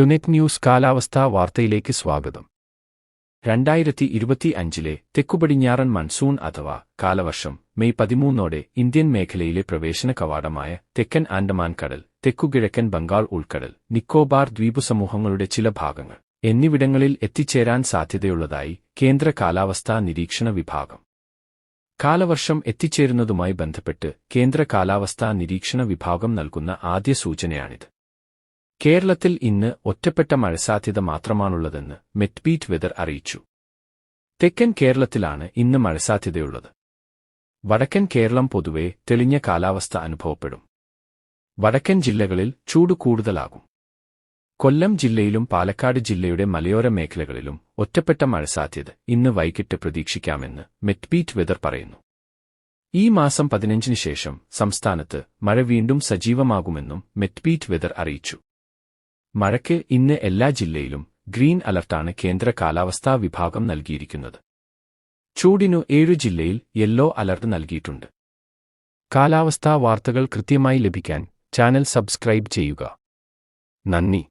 ടുനെറ്റ് news കാലാവസ്ഥാ വാർത്തയിലേക്ക് സ്വാഗതം. രണ്ടായിരത്തി ഇരുപത്തി അഞ്ചിലെ തെക്കുപടിഞ്ഞാറൻ മൺസൂൺ അഥവാ കാലവർഷം മെയ് പതിമൂന്നോടെ ഇന്ത്യൻ മേഖലയിലെ പ്രവേശന കവാടമായ തെക്കൻ ആൻഡമാൻ കടൽ തെക്കുകിഴക്കൻ ബംഗാൾ ഉൾക്കടൽ നിക്കോബാർ ദ്വീപുസമൂഹങ്ങളുടെ ചില ഭാഗങ്ങൾ എന്നിവിടങ്ങളിൽ എത്തിച്ചേരാൻ സാധ്യതയുള്ളതായി കേന്ദ്ര കാലാവസ്ഥാ നിരീക്ഷണ വിഭാഗം. കാലവർഷം എത്തിച്ചേരുന്നതുമായി ബന്ധപ്പെട്ട് കേന്ദ്ര കാലാവസ്ഥാ നിരീക്ഷണ വിഭാഗം നൽകുന്ന ആദ്യ സൂചനയാണിത്. കേരളത്തിൽ ഇന്ന് ഒറ്റപ്പെട്ട മഴ സാധ്യത മാത്രമാണുള്ളതെന്ന് മെറ്റ്ബീറ്റ് വെതർ അറിയിച്ചു. തെക്കൻ കേരളത്തിലാണ് ഇന്ന് മഴ സാധ്യതയുള്ളത്. വടക്കൻ കേരളം പൊതുവെ തെളിഞ്ഞ കാലാവസ്ഥ അനുഭവപ്പെടും. വടക്കൻ ജില്ലകളിൽ ചൂട് കൂടുതലാകും. കൊല്ലം ജില്ലയിലും പാലക്കാട് ജില്ലയുടെ മലയോര മേഖലകളിലും ഒറ്റപ്പെട്ട മഴ സാധ്യത ഇന്ന് വൈകിട്ട് പ്രതീക്ഷിക്കാമെന്ന് മെറ്റ്ബീറ്റ് വെതർ പറയുന്നു. ഈ മാസം പതിനഞ്ചിന് ശേഷം സംസ്ഥാനത്ത് മഴ വീണ്ടും സജീവമാകുമെന്നും മെറ്റ്ബീറ്റ് വെതർ അറിയിച്ചു. മഴയ്ക്ക് ഇന്ന് എല്ലാ ജില്ലയിലും ഗ്രീൻ അലർട്ടാണ് കേന്ദ്ര കാലാവസ്ഥാ വിഭാഗം നൽകിയിരിക്കുന്നത്. ചൂടിനു ഏഴു ജില്ലയിൽ യെല്ലോ അലർട്ട് നൽകിയിട്ടുണ്ട്. കാലാവസ്ഥാ വാർത്തകൾ കൃത്യമായി ലഭിക്കാൻ ചാനൽ സബ്സ്ക്രൈബ് ചെയ്യുക. നന്ദി.